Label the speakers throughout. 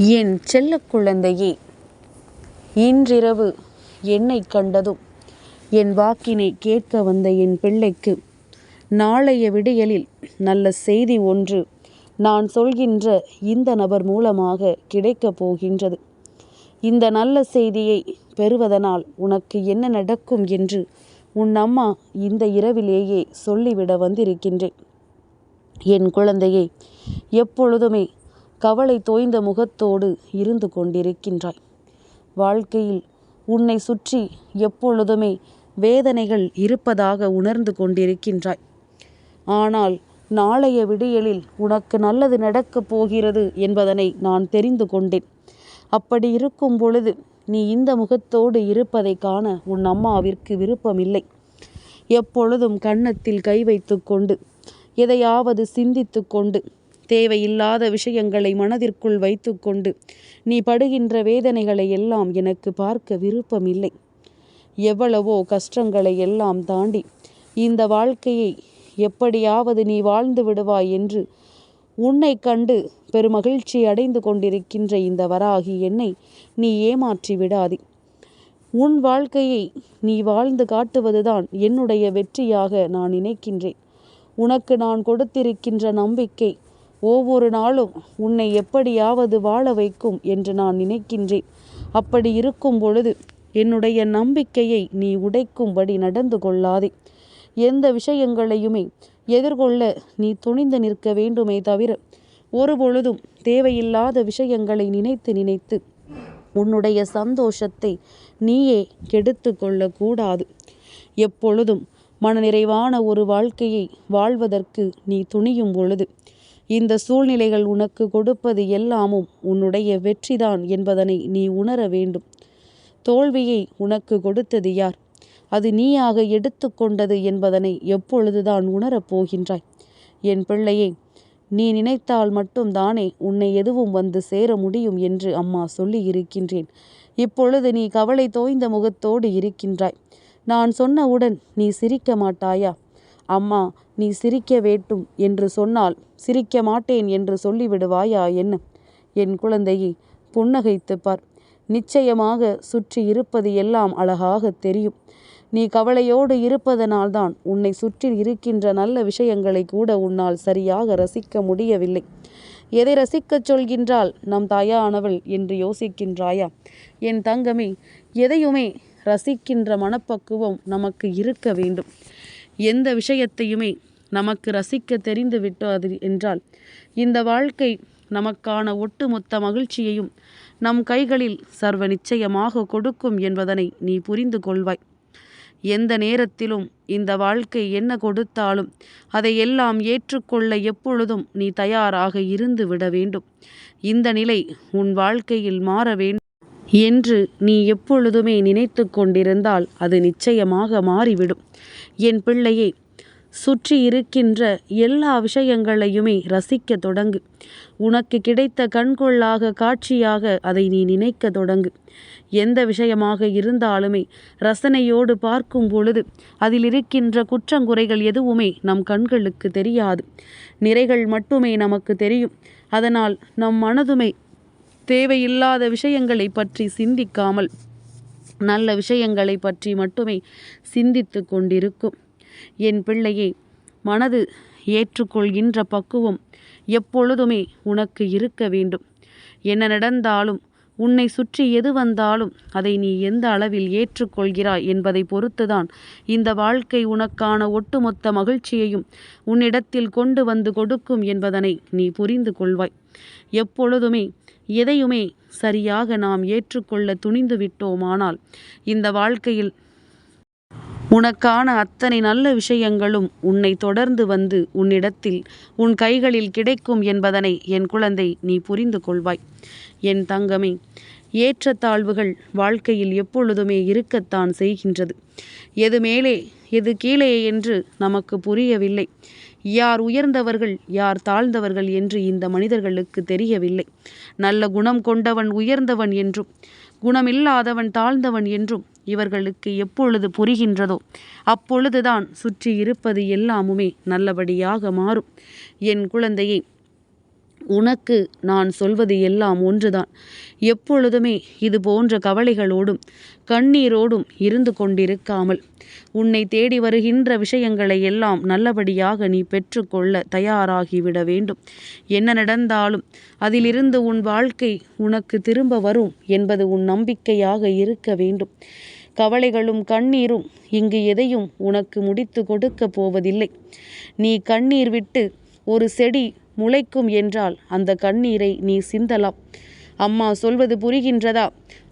Speaker 1: என் செல்ல குழந்தையே இன்றிரவு என்னைக் கண்டதும் என் வாக்கினை கேட்க வந்த என் பிள்ளைக்கு நாளைய விடியலில் நல்ல செய்தி ஒன்று நான் சொல்கின்ற இந்த நபர் மூலமாக கிடைக்கப் போகின்றது. இந்த நல்ல செய்தியை பெறுவதனால் உனக்கு என்ன நடக்கும் என்று உன் அம்மா இந்த இரவிலேயே சொல்லிவிட வந்திருக்கின்றேன். என் குழந்தையை எப்பொழுதுமே கவலை தோய்ந்த முகத்தோடு இருந்து கொண்டிருக்கின்றாய். வாழ்க்கையில் உன்னை சுற்றி எப்பொழுதுமே வேதனைகள் இருப்பதாக உணர்ந்து கொண்டிருக்கின்றாய். ஆனால் நாளைய விடியலில் உனக்கு நல்லது நடக்கப் போகிறது என்பதனை நான் தெரிந்து கொண்டேன். அப்படி இருக்கும் பொழுது நீ இந்த முகத்தோடு இருப்பதை காண உன் அம்மாவிற்கு விருப்பமில்லை. எப்பொழுதும் கன்னத்தில் கை வைத்து கொண்டு எதையாவது சிந்தித்து கொண்டு தேவையில்லாத விஷயங்களை மனதிற்குள் வைத்துக்கொண்டு நீ படுகின்ற வேதனைகளை எல்லாம் எனக்கு பார்க்க விருப்பமில்லை. எவ்வளவோ கஷ்டங்களை எல்லாம் தாண்டி இந்த வாழ்க்கையை எப்படியாவது நீ வாழ்ந்து விடுவாய் என்று உன்னை கண்டு பெருமகிழ்ச்சி அடைந்து கொண்டிருக்கின்ற இந்த வராகி என்னை நீ ஏமாற்றி விடாதே. உன் வாழ்க்கையை நீ வாழ்ந்து காட்டுவதுதான் என்னுடைய வெற்றியாக நான் நினைக்கின்றேன். உனக்கு நான் கொடுத்திருக்கின்ற நம்பிக்கை ஒவ்வொரு நாளும் உன்னை எப்படியாவது வாழ வைக்கும் என்று நான் நினைக்கின்றேன். அப்படி இருக்கும் பொழுது என்னுடைய நம்பிக்கையை நீ உடைக்கும்படி நடந்து கொள்ளாதே. எந்த விஷயங்களையுமே எதிர்கொள்ள நீ துணிந்து நிற்க வேண்டுமே தவிர ஒரு பொழுதும் தேவையில்லாத விஷயங்களை நினைத்து நினைத்து உன்னுடைய சந்தோஷத்தை நீயே கெடுத்து கொள்ளக்கூடாது. எப்பொழுதும் மனநிறைவான ஒரு வாழ்க்கையை வாழ்வதற்கு நீ துணியும் பொழுது இந்த சூழ்நிலைகள் உனக்கு கொடுப்பது எல்லாமும் உன்னுடைய வெற்றிதான் என்பதனை நீ உணர வேண்டும். தோல்வியை உனக்கு கொடுத்தது யார்? அது நீயாக எடுத்துக்கொண்டது என்பதனை எப்பொழுதுதான் உணரப் போகின்றாய். என் பிள்ளையே நீ நினைத்தால் மட்டும் தானே உன்னை எதுவும் வந்து சேர முடியும் என்று அம்மா சொல்லி இருக்கின்றேன். இப்பொழுது நீ கவலை தோய்ந்த முகத்தோடு இருக்கின்றாய். நான் சொன்னவுடன் நீ சிரிக்க மாட்டாயா? அம்மா நீ சிரிக்க வேண்டும் என்று சொன்னால் சிரிக்க மாட்டேன் என்று சொல்லிவிடுவாயா என்ன? என் குழந்தையை புன்னகைத்து பார். நிச்சயமாக சுற்றி இருப்பது எல்லாம் அழகாக தெரியும். நீ கவலையோடு இருப்பதனால்தான் உன்னை சுற்றி இருக்கின்ற நல்ல விஷயங்களை கூட உன்னால் சரியாக ரசிக்க முடியவில்லை. எதை ரசிக்கச் சொல்கின்றால் நம் தாயானவள் என்று யோசிக்கின்றாயா? என் தங்கமே எதையுமே ரசிக்கின்ற மனப்பக்குவம் நமக்கு இருக்க வேண்டும். எந்த விஷயத்தையுமே நமக்கு ரசிக்க தெரிந்து விட்டது என்றால் இந்த வாழ்க்கை நமக்கான ஒட்டுமொத்த மகிழ்ச்சியையும் நம் கைகளில் சர்வ நிச்சயமாக கொடுக்கும் என்பதனை நீ புரிந்து கொள்வாய். எந்த நேரத்திலும் இந்த வாழ்க்கை என்ன கொடுத்தாலும் அதை எல்லாம் ஏற்றுக்கொள்ள எப்பொழுதும் நீ தயாராக இருந்து விட வேண்டும். இந்த நிலை உன் வாழ்க்கையில் மாற வேண்டும். என்று நீ எப்பொழுதுமே நினைத்து கொண்டிருந்தால் அது நிச்சயமாக மாறிவிடும். என் பிள்ளையே சுற்றி இருக்கின்ற எல்லா விஷயங்களையுமே ரசிக்க தொடங்கு. உனக்கு கிடைத்த கண்கொள்ளாக காட்சியாக அதை நீ நினைக்க தொடங்கு. எந்த விஷயமாக இருந்தாலுமே ரசனையோடு பார்க்கும் பொழுது அதில் இருக்கின்ற குற்றங்குறைகள் எதுவுமே நம் கண்களுக்கு தெரியாது. நிறைகள் மட்டுமே நமக்கு தெரியும். அதனால் நம் மனதுமே தேவையில்லாத விஷயங்களை பற்றி சிந்திக்காமல் நல்ல விஷயங்களை பற்றி மட்டுமே சிந்தித்து கொண்டிருக்கும். என் பிள்ளையை மனது ஏற்றுக்கொள்கின்ற பக்குவம் எப்பொழுதுமே உனக்கு இருக்க வேண்டும். என்ன நடந்தாலும் உன்னை சுற்றி எது வந்தாலும் அதை நீ எந்த அளவில் ஏற்றுக்கொள்கிறாய் என்பதை பொறுத்துதான் இந்த வாழ்க்கை உனக்கான ஒட்டுமொத்த மகிழ்ச்சியையும் உன்னிடத்தில் கொண்டு வந்து கொடுக்கும் என்பதனை நீ புரிந்து கொள்வாய். எப்பொழுதுமே எதையுமே சரியாக நாம் ஏற்றுக்கொள்ள துணிந்து விட்டோமானால் இந்த வாழ்க்கையில் உனக்கான அத்தனை நல்ல விஷயங்களும் உன்னை தொடர்ந்து வந்து உன்னிடத்தில் உன் கைகளில் கிடைக்கும் என்பதனை என் குழந்தை நீ புரிந்து கொள்வாய். என் தங்கமே ஏற்றத்தாழ்வுகள் வாழ்க்கையில் எப்பொழுதுமே இருக்கத்தான் செய்கின்றது. எது மேலே எது கீழே என்று நமக்கு புரியவில்லை. யார் உயர்ந்தவர்கள் யார் தாழ்ந்தவர்கள் என்று இந்த மனிதர்களுக்கு தெரியவில்லை. நல்ல குணம் கொண்டவன் உயர்ந்தவன் என்றும் குணமில்லாதவன் தாழ்ந்தவன் என்றும் இவர்களுக்கு எப்பொழுது புரிகின்றதோ அப்பொழுதுதான் சுற்றி இருப்பது எல்லாமுமே நல்லபடியாக மாறும். என் குழந்தையை உனக்கு நான் சொல்வது எல்லாம் ஒன்றுதான். எப்பொழுதுமே இது போன்ற கவலைகளோடும் கண்ணீரோடும் இருந்து கொண்டிருக்காமல் உன்னை தேடி வருகின்ற விஷயங்களை எல்லாம் நல்லபடியாக நீ பெற்றுக்கொள்ள தயாராகிவிட வேண்டும். என்ன நடந்தாலும் அதிலிருந்து உன் வாழ்க்கை உனக்கு திரும்ப வரும் என்பது உன் நம்பிக்கையாக இருக்க வேண்டும். கவலைகளும் கண்ணீரும் இங்கு எதையும் உனக்கு முடித்து கொடுக்க போவதில்லை. நீ கண்ணீர் விட்டு ஒரு செடி முளைக்கும் என்றால் அந்த கண்ணீரை நீ சிந்தலாம். அம்மா சொல்வது புரிகின்றதா?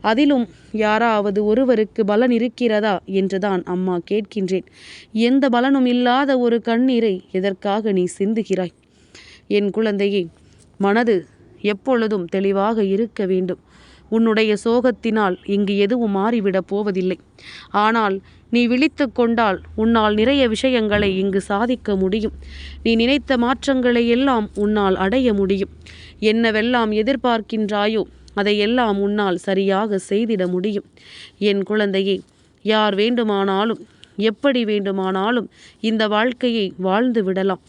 Speaker 1: அதிலும் யாராவது ஒருவருக்கு பலன் இருக்கிறதா? என்றுதான் அம்மா கேட்கின்றேன். எந்த பலனும் இல்லாத ஒரு கண்ணீரை எதற்காக நீ சிந்துகிறாய்? என் குழந்தையே மனது எப்பொழுதும் தெளிவாக இருக்க வேண்டும். உன்னுடைய சோகத்தினால் இங்கு எதுவும் மாறிவிடப் போவதில்லை. ஆனால் நீ விழித்து கொண்டால் உன்னால் நிறைய விஷயங்களை இங்கு சாதிக்க முடியும். நீ நினைத்த மாற்றங்களை எல்லாம் உன்னால் அடைய முடியும். என்னவெல்லாம் எதிர்பார்க்கின்றாயோ அதையெல்லாம் உன்னால் சரியாக செய்திட முடியும். என் குழந்தையே யார் வேண்டுமானாலும் எப்படி வேண்டுமானாலும் இந்த வாழ்க்கையை வாழ்ந்து விடலாம்.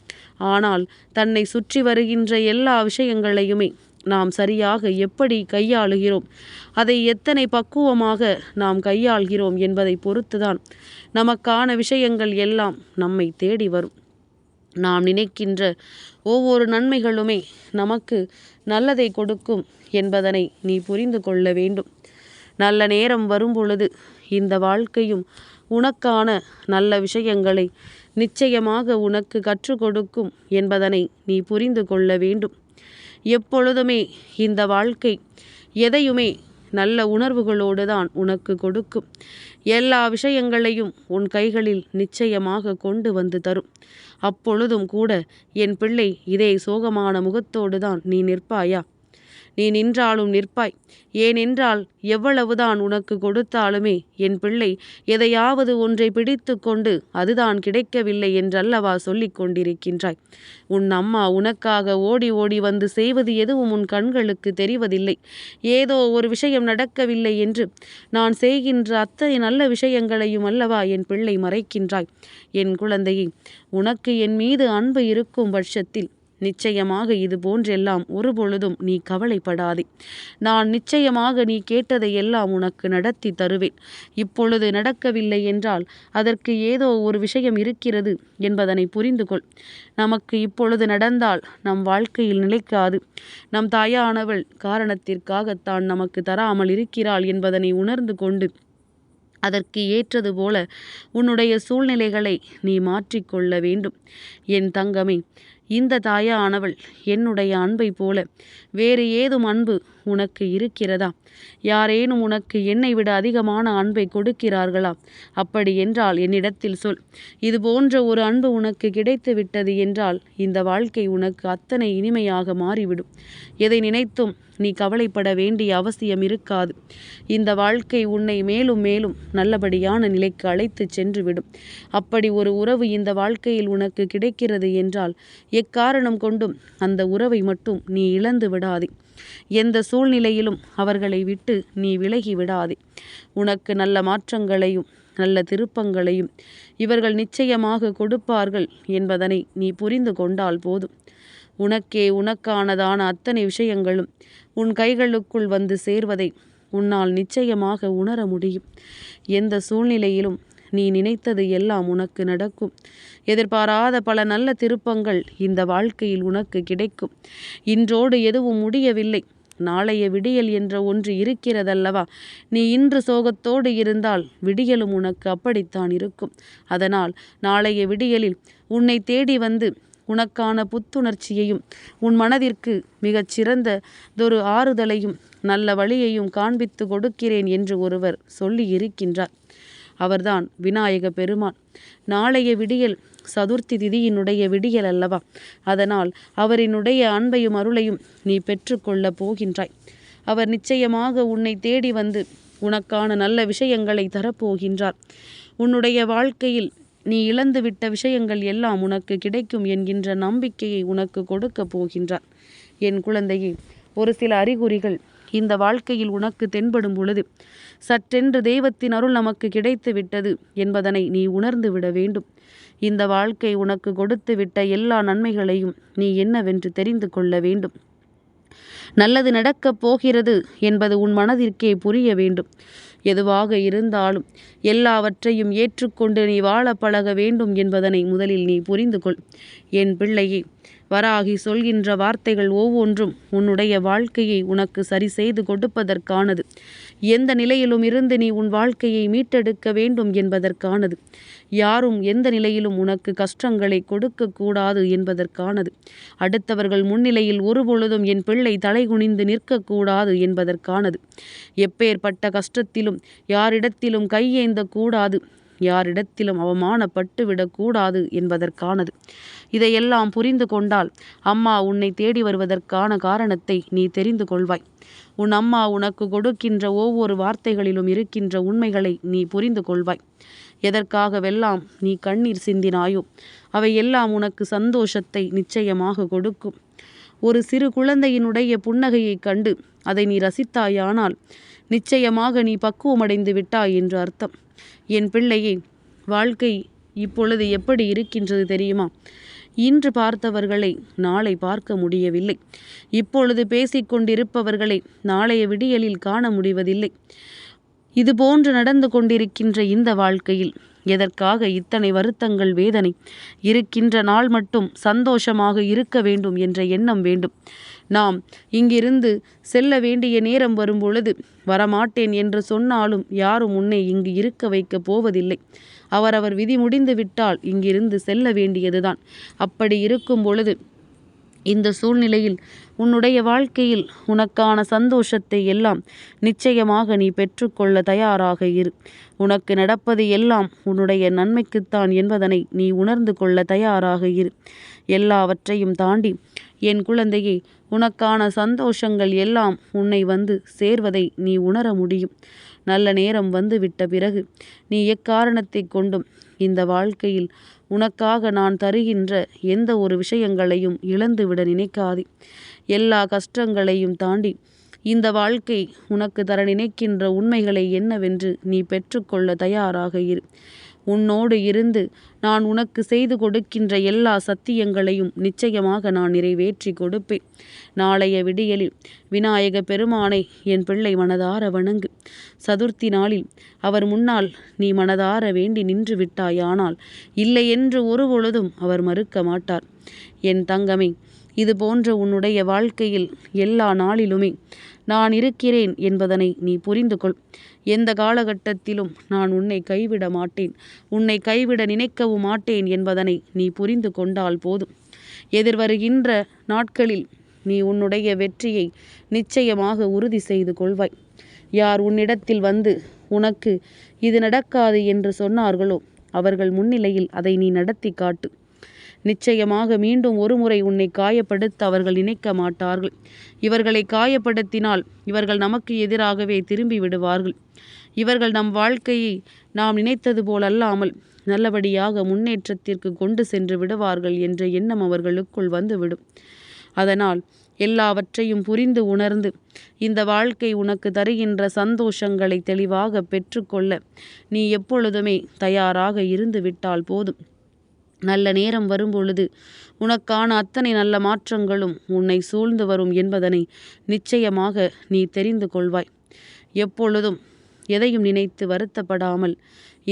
Speaker 1: ஆனால் தன்னை சுற்றி வருகின்ற எல்லா விஷயங்களையுமே நாம் சரியாக எப்படி கையாளுகிறோம்? அதை எத்தனை பக்குவமாக நாம் கையாள்கிறோம் என்பதை பொறுத்துதான் நமக்கான விஷயங்கள் எல்லாம் நம்மை தேடி வரும். நாம் நினைக்கின்ற ஒவ்வொரு நன்மைகளுமே நமக்கு நல்லதை கொடுக்கும் என்பதனை நீ புரிந்து கொள்ள வேண்டும். நல்ல நேரம் வரும்பொழுது இந்த வாழ்க்கையும் உனக்கான நல்ல விஷயங்களை நிச்சயமாக உனக்கு கற்றுக் கொடுக்கும் என்பதனை நீ புரிந்து கொள்ள வேண்டும். எப்பொழுதுமே இந்த வாழ்க்கை எதையுமே நல்ல உணர்வுகளோடு தான் உனக்கு கொடுக்கும். எல்லா விஷயங்களையும் உன் கைகளில் நிச்சயமாக கொண்டு வந்து தரும். அப்பொழுதும் கூட என் பிள்ளை இதே சோகமான முகத்தோடு தான் நீ நிற்பாயா? நீ நின்றாலும் நிற்பாய். ஏனென்றால் எவ்வளவுதான் உனக்கு கொடுத்தாலுமே என் பிள்ளை எதையாவது ஒன்றை பிடித்து கொண்டு அதுதான் கிடைக்கவில்லை என்றல்லவா சொல்லிக் கொண்டிருக்கின்றாய். உன் அம்மா உனக்காக ஓடி ஓடி வந்து செய்வது எதுவும் உன் கண்களுக்கு தெரிவதில்லை. ஏதோ ஒரு விஷயம் நடக்கவில்லை என்று நான் செய்கின்ற அத்தனை நல்ல விஷயங்களையும் அல்லவா என் பிள்ளை மறைக்கின்றாய். என் குழந்தையை உனக்கு என் மீது அன்பு இருக்கும் பட்சத்தில் நிச்சயமாக இது போன்றெல்லாம் ஒருபொழுதும் நீ கவலைப்படாதே. நான் நிச்சயமாக நீ கேட்டதை எல்லாம் உனக்கு நடத்தி தருவேன். இப்பொழுது நடக்கவில்லை என்றால் அதற்கு ஏதோ ஒரு விஷயம் இருக்கிறது என்பதனை புரிந்து கொள் நமக்கு இப்பொழுது நடந்தால் நம் வாழ்க்கையில் நிலைக்காது. நம் தாயானவள் காரணத்திற்காகத்தான் நமக்கு தராமல் இருக்கிறாள் என்பதனை உணர்ந்து கொண்டு அதற்கு ஏற்றது போல உன்னுடைய சூழ்நிலைகளை நீ மாற்றிக்கொள்ள வேண்டும். என் தங்கமே இந்த தாயானவள் என்னுடைய அன்பை போல வேறு ஏதும் அன்பு உனக்கு இருக்கிறதா? யாரேனும் உனக்கு என்னை விட அதிகமான அன்பை கொடுக்கிறார்களா? அப்படி என்றால் என்னிடத்தில் சொல். இது போன்ற ஒரு அன்பு உனக்கு கிடைத்து விட்டது என்றால் இந்த வாழ்க்கை உனக்கு அத்தனை இனிமையாக மாறிவிடும். எதை நினைத்தும் நீ கவலைப்பட வேண்டிய அவசியம் இருக்காது. இந்த வாழ்க்கை உன்னை மேலும் மேலும் நல்லபடியான நிலைக்கு அழைத்து சென்றுவிடும். அப்படி ஒரு உறவு இந்த வாழ்க்கையில் உனக்கு கிடைக்கிறது என்றால் எக்காரணம் கொண்டும் அந்த உறவை மட்டும் நீ இழந்து விடாதே எந்த சூழ்நிலையிலும் அவர்களை விட்டு நீ விலகி விடாதே உனக்கு நல்ல மாற்றங்களையும் நல்ல திருப்பங்களையும் இவர்கள் நிச்சயமாக கொடுப்பார்கள் என்பதனை நீ புரிந்து கொண்டால் போதும். உனக்கே உனக்கானதான அத்தனை விஷயங்களும் உன் கைகளுக்குள் வந்து சேர்வதை உன்னால் நிச்சயமாக உணர முடியும். எந்த சூழ்நிலையிலும் நீ நினைத்தது எல்லாம் உனக்கு நடக்கும். எதிர்பாராத பல நல்ல திருப்பங்கள் இந்த வாழ்க்கையில் உனக்கு கிடைக்கும். இன்றோடு எதுவும் முடியவில்லை. நாளைய விடியல் என்ற ஒன்று இருக்கிறதல்லவா? நீ இன்று சோகத்தோடு இருந்தால் விடியலும் உனக்கு அப்படித்தான் இருக்கும். அதனால் நாளைய விடியலில் உன்னை தேடி வந்து உனக்கான புத்துணர்ச்சியையும் உன் மனதிற்கு மிகச் சிறந்ததொரு ஆறுதலையும் நல்ல வழியையும் காண்பித்து கொடுக்கிறேன் என்று ஒருவர் சொல்லி இருக்கின்றார். அவர்தான் விநாயக பெருமான். நாளைய விடியல் சதுர்த்தி திதியினுடைய விடியல் அல்லவா? அதனால் அவரினுடைய அன்பையும் அருளையும் நீ பெற்றுக்கொள்ளப் போகின்றாய். அவர் நிச்சயமாக உன்னை தேடி வந்து உனக்கான நல்ல விஷயங்களை தரப்போகின்றார். உன்னுடைய வாழ்க்கையில் நீ இழந்துவிட்ட விஷயங்கள் எல்லாம் உனக்கு கிடைக்கும் என்கின்ற நம்பிக்கையை உனக்கு கொடுக்கப் போகின்றார். என் குழந்தையே ஒரு சில அறிகுறிகள் இந்த வாழ்க்கையில் உனக்கு தென்படும் பொழுது சற்றென்று தெய்வத்தின் அருள் நமக்கு கிடைத்து விட்டது என்பதனை நீ உணர்ந்து விட வேண்டும். இந்த வாழ்க்கை உனக்கு கொடுத்து விட்ட எல்லா நன்மைகளையும் நீ என்னவென்று தெரிந்து கொள்ள வேண்டும். நல்லது நடக்கப் போகிறது என்பது உன் மனதிற்கே புரிய வேண்டும். எதுவாக இருந்தாலும் எல்லாவற்றையும் ஏற்றுக்கொண்டு நீ வாழ பழக வேண்டும் என்பதனை முதலில் நீ புரிந்து கொள் என் பிள்ளையே வராகி சொல்கின்ற வார்த்தைகள் ஒவ்வொன்றும் உன்னுடைய வாழ்க்கையை உனக்கு சரி செய்து கொடுப்பதற்கானது. எந்த நிலையிலும் இருந்து நீ உன் வாழ்க்கையை மீட்டெடுக்க வேண்டும் என்பதற்கானது. யாரும் எந்த நிலையிலும் உனக்கு கஷ்டங்களை கொடுக்கக்கூடாது என்பதற்கானது. அடுத்தவர்கள் முன்னிலையில் ஒருபொழுதும் என் பிள்ளை தலைகுனிந்து நிற்கக்கூடாது என்பதற்கானது. எப்பேற்பட்ட கஷ்டத்திலும் யாரிடத்திலும் கையேந்த கூடாது. யாரிடத்திலும் அவமானப்பட்டு விடக்கூடாது என்பதற்கானது. இதையெல்லாம் புரிந்து கொண்டால் அம்மா உன்னை தேடி வருவதற்கான காரணத்தை நீ தெரிந்து கொள்வாய். உன் அம்மா உனக்கு கொடுக்கின்ற ஒவ்வொரு வார்த்தைகளிலும் இருக்கின்ற உண்மைகளை நீ புரிந்து கொள்வாய். எதற்காகவெல்லாம் நீ கண்ணீர் சிந்தினாயோ அவை எல்லாம் உனக்கு சந்தோஷத்தை நிச்சயமாக கொடுக்கும். ஒரு சிறு குழந்தையினுடைய புன்னகையைக் கண்டு அதை நீ ரசித்தாயானால் நிச்சயமாக நீ பக்குவமடைந்து விட்டாய் என்று அர்த்தம். என் பிள்ளையே வாழ்க்கை இப்பொழுது எப்படி இருக்கின்றது தெரியுமா? இன்று பார்த்தவர்களை நாளை பார்க்க முடியவில்லை. இப்பொழுது பேசிக்கொண்டிருப்பவர்களை நாளைய விடியலில் காண முடிவதில்லை. இதுபோன்று நடந்து கொண்டிருக்கின்ற இந்த வாழ்க்கையில் எதற்காக இத்தனை வருத்தங்கள் வேதனை? இருக்கின்ற நாள் மட்டும் சந்தோஷமாக இருக்க வேண்டும் என்ற எண்ணம் வேண்டும். நாம் இங்கிருந்து செல்ல வேண்டிய நேரம் வரும்பொழுது வரமாட்டேன் என்று சொன்னாலும் யாரும் உன்னை இங்கு இருக்க வைக்கப் போவதில்லை. அவரவர் விதி முடிந்து விட்டால் இங்கிருந்து செல்ல வேண்டியதுதான். அப்படி இருக்கும் பொழுது இந்த சூழ்நிலையில் உன்னுடைய வாழ்க்கையில் உனக்கான சந்தோஷத்தை எல்லாம் நிச்சயமாக நீ பெற்றுக்கொள்ள தயாராக இரு. உனக்கு நடப்பது எல்லாம் உன்னுடைய நன்மைக்குத்தான் என்பதனை நீ உணர்ந்து கொள்ள தயாராக இரு. எல்லாவற்றையும் தாண்டி என் குழந்தையே உனக்கான சந்தோஷங்கள் எல்லாம் உன்னை வந்து சேர்வதை நீ உணர முடியும். நல்ல நேரம் வந்து விட்ட பிறகு நீ எக்காரணத்தை கொண்டும் இந்த வாழ்க்கையில் உனக்காக நான் தருகின்ற எந்த ஒரு விஷயங்களையும் இழந்துவிட நினைக்காதே. எல்லா கஷ்டங்களையும் தாண்டி இந்த வாழ்க்கை உனக்கு தர நினைக்கின்ற உண்மைகளை என்னவென்று நீ பெற்றுக்கொள்ள தயாராக இரு. உன்னோடு இருந்து நான் உனக்கு செய்து கொடுக்கின்ற எல்லா சத்தியங்களையும் நிச்சயமாக நான் நிறைவேற்றி கொடுப்பேன். நாளைய விடியலில் விநாயக பெருமானை என் பிள்ளை மனதார வணங்கு. சதுர்த்தி நாளில் அவர் முன்னால் நீ மனதார வேண்டி நின்று விட்டாயானால் இல்லை என்று ஒரு பொழுதும் அவர் மறுக்க மாட்டார். என் தங்கமே இது போன்ற உன்னுடைய வாழ்க்கையில் எல்லா நாளிலுமே நான் இருக்கிறேன் என்பதனை நீ புரிந்து கொள் எந்த காலகட்டத்திலும் நான் உன்னை கைவிட மாட்டேன். உன்னை கைவிட நினைக்கவும் மாட்டேன் என்பதனை நீ புரிந்து கொண்டால் போதும். எதிர்வருகின்ற நாட்களில் நீ உன்னுடைய வெற்றியை நிச்சயமாக உறுதி செய்து கொள்வாய். யார் உன்னிடத்தில் வந்து உனக்கு இது நடக்காது என்று சொன்னார்களோ அவர்கள் முன்னிலையில் அதை நீ நடத்தி காட்டு. நிச்சயமாக மீண்டும் ஒருமுறை உன்னை காயப்படுத்த அவர்கள் நினைக்க மாட்டார்கள். இவர்களை காயப்படுத்தினால் இவர்கள் நமக்கு எதிராகவே திரும்பி விடுவார்கள். இவர்கள் நம் வாழ்க்கையை நாம் நினைத்தது போலல்லாமல் நல்லபடியாக முன்னேற்றத்திற்கு கொண்டு சென்று விடுவார்கள் என்ற எண்ணம் அவர்களுக்குள் வந்துவிடும். அதனால் எல்லாவற்றையும் புரிந்து உணர்ந்து இந்த வாழ்க்கை உனக்கு தருகின்ற சந்தோஷங்களை தெளிவாக பெற்றுக்கொள்ள நீ எப்பொழுதுமே தயாராக இருந்து விட்டால் போதும். நல்ல நேரம் வரும்பொழுது உனக்கான அத்தனை நல்ல மாற்றங்களும் உன்னை சூழ்ந்து வரும் என்பதனை நிச்சயமாக நீ தெரிந்து கொள்வாய். எப்பொழுதும் எதையும் நினைத்து வருத்தப்படாமல்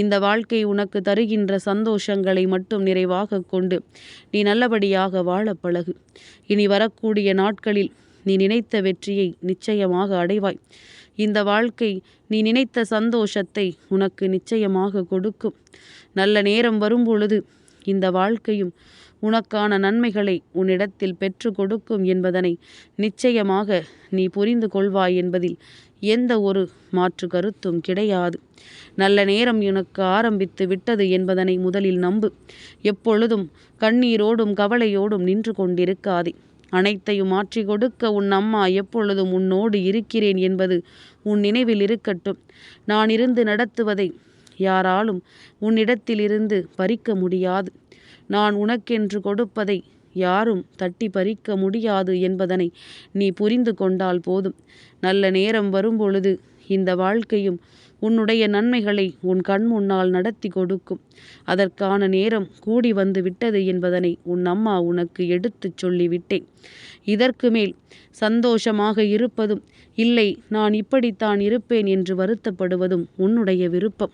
Speaker 1: இந்த வாழ்க்கை உனக்கு தருகின்ற சந்தோஷங்களை மட்டும் நிறைவாக கொண்டு நீ நல்லபடியாக வாழ பழகு. இனி வரக்கூடிய நாட்களில் நீ நினைத்த வெற்றியை நிச்சயமாக அடைவாய். இந்த வாழ்க்கை நீ நினைத்த சந்தோஷத்தை உனக்கு நிச்சயமாக கொடுக்கும். நல்ல நேரம் வரும்பொழுது இந்த வாழ்க்கையும் உனக்கான நன்மைகளை உன்னிடத்தில் பெற்று கொடுக்கும் என்பதனை நிச்சயமாக நீ புரிந்து கொள்வாய் என்பதில் எந்த ஒரு மாற்று கருத்தும் கிடையாது. நல்ல நேரம் உனக்கு ஆரம்பித்து விட்டது என்பதனை முதலில் நம்பு. எப்பொழுதும் கண்ணீரோடும் கவலையோடும் நின்று கொண்டிருக்காதே. அனைத்தையும் மாற்றி கொடுக்க உன் அம்மா எப்பொழுதும் உன்னோடு இருக்கிறேன் என்பது உன் நினைவில் இருக்கட்டும். நான் இருந்து நடத்துவதை யாராலும் உன்னிடத்திலிருந்து பறிக்க முடியாது. நான் உனக்கென்று கொடுப்பதை யாரும் தட்டி பறிக்க முடியாது என்பதனை நீ புரிந்து கொண்டால் போதும். நல்ல நேரம் வரும்பொழுது இந்த வாழ்க்கையும் உன்னுடைய நன்மைகளை உன் கண் முன்னால் நடத்தி கொடுக்கும். அதற்கான நேரம் கூடி வந்து விட்டது என்பதனை உன் அம்மா உனக்கு எடுத்துச் சொல்லிவிட்டேன். இதற்கு மேல் சந்தோஷமாக இருப்பதும் இல்லை நான் இப்படித்தான் இருப்பேன் என்று வருத்தப்படுவதும் உன்னுடைய விருப்பம்.